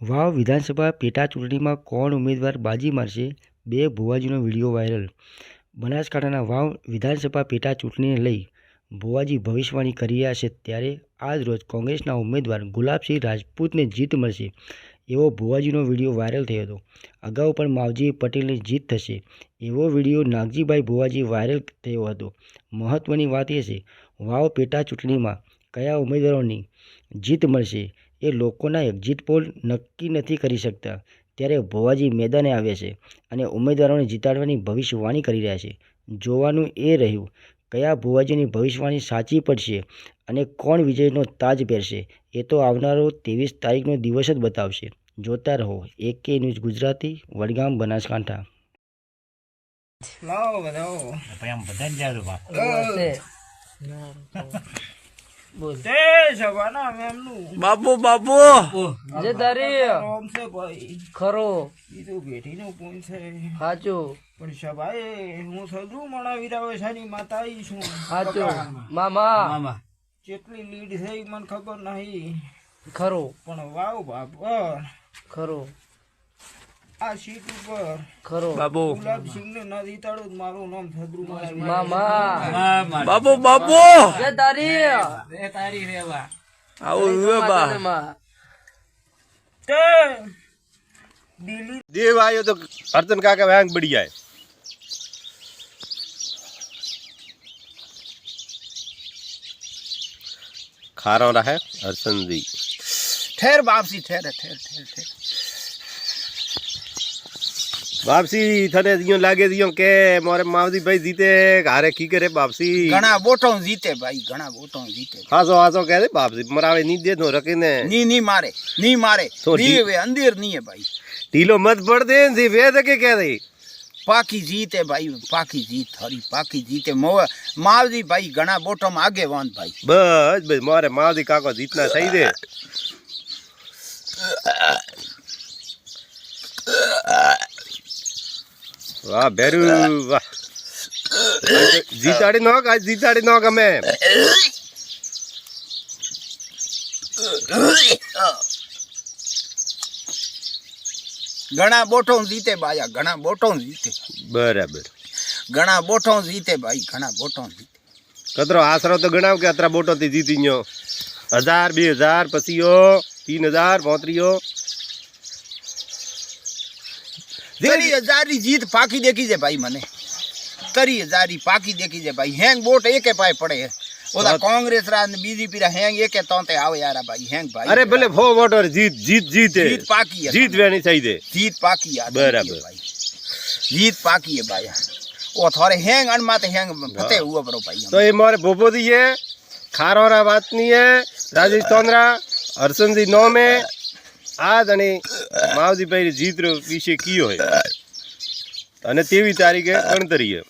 વાવ વિધાનસભા પેટા ચૂંટણીમાં કોણ ઉમેદવાર બાજી મારશે? બે ભુવાજીનો વીડિયો વાયરલ. બનાસકાંઠાના વાવ વિધાનસભા પેટા ચૂંટણીને લઈ ભુવાજી ભવિષ્યવાણી કરી રહ્યા છે ત્યારે આજ રોજ કોંગ્રેસના ઉમેદવાર ગુલાબસિંહ રાજપૂતને જીત મળશે એવો ભુવાજીનો વીડિયો વાયરલ થયો હતો. અગાઉ પણ માવજી પટેલની જીત થશે એવો વીડિયો નાગજીભાઈ ભુવાજી વાયરલ થયો હતો. મહત્ત્વની વાત એ છે, વાવ પેટા ચૂંટણીમાં કયા ઉમેદવારોની જીત મળશે એ લોકોના એક્ઝિટ પોલ નક્કી નથી કરી શકતા. ત્યારે ભુવાજી મેદાને આવ્યા છે અને ઉમેદવારોને જીતાડવાની ભવિષ્યવાણી કરી રહ્યા છે. જોવાનું એ રહ્યું કયા ભુવાજીની ભવિષ્યવાણી સાચી પડશે અને કોણ વિજયનો તાજ પહેરશે એ તો આવનારો ત્રેવીસ તારીખનો દિવસ જ બતાવશે. જોતા રહો એકે કે ન્યૂઝ ગુજરાતી વડગામ બનાસકાંઠા. લાવો બધા ભાઈ આમ બધા જ બાપુ બાપુ જે તારી રોમ છે ભાઈ. ખરો. બીજું બેઠીનું પૂન છે. સાચું. પણ સભાએ હું સજુ મણાવી રહ્યો છે માતા ઈ છું. સાચું. મામા. મામા. જેટલી લીડ છે મને ખબર નહીં. ખરો. પણ વાવ બાપ. ખરો. આ સીટ ઉપર ખરો બાપુ ગુલાબસિંહ ને ના જીતાડું તો મારું નામ સદરું મણાવી મામા બાપુ બાપુ જે તારી તારી રેવા આવું હુએ બા માતામાં. તે દિલ્હી देव आयो तो अर्तन काका बैंक बढ़िया है खा रहा है अर्सन जी ठहर वापसी ठहर ठहर ठहर બાપસી થને દિયો લાગે દિયો કે મારે માવજીભાઈ જીતે હારે કી કરે બાપસી ઘણા બોટો જીતે ભાઈ ઘણા બોટો જીતે. હાસો હાસો કહે બાપસી મરાવે ની દે નો રકીને ની ની મારે ની મારે. ની અંધેરની ભાઈ. ઢીલો મત પડ દે ને વેદ કે કહે દે પાકી જીત એ ભાઈ પાકી જીત હરી પાકી જીતે. માવજી ભાઈ ઘણા બોટોમાં આગેવાન ભાઈ. બસ બસ મારે માવજી કાકો જીતના થઈ દે. વાહ બેરુ વાહ. જીતાડી નોક આજ જીતાડી નોક અમે. ઘણા બોઠો જીતે બાયા ઘણા બોઠો જીતે. બરાબર. ઘણા બોઠો જીતે ભાઈ ઘણા બોઠો જીતે. કતરો આશરો તો ગણાવ કે અત્રા બોટો થી જીતી ગયો. હજાર બે હજાર પછીઓ તીન હજાર પોત્રીઓ તારી હજારી જીત પાકી દેખી છે ભાઈ મને. તારી હજારી પાકી દેખી છે ભાઈ. હેંગ બોટ એકે પાય પડે. ઓલા કોંગ્રેસ રા ને બીજેપી રા હેંગ એકે તોંતે આવે યાર ભાઈ. હેંગ ભાઈ. અરે ભલે ફો વોટર જીત જીત જીતે. જીત પાકી જીત વેણી થઈ દે જીત પાકી યાર બરાબર. જીત પાકી હે ભાઈ. ઓ થોરે હેંગ અણ માતે હેંગ ફતે હુઓ બરો ભાઈ તો એ મારે ભોપો દીએ ખારોરા વાતની હે રાજેશ તોંદરા હરસનજી નોમે આ જણી માવજીભાઈ જીત વિશે કયો હોય અને તેવી તારીખે ગણતરીએ.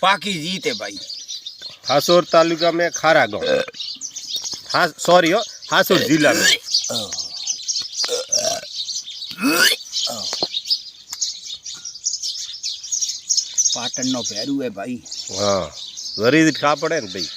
પાકી જીતે ભાઈ. હાસોર તાલુકા મેં ખારા ગામ. હા સોરી હો હાસોર જિલ્લા મેં પાટણનો પહેરું હે ભાઈ. હા વરીદ ખા પડે ને ભાઈ.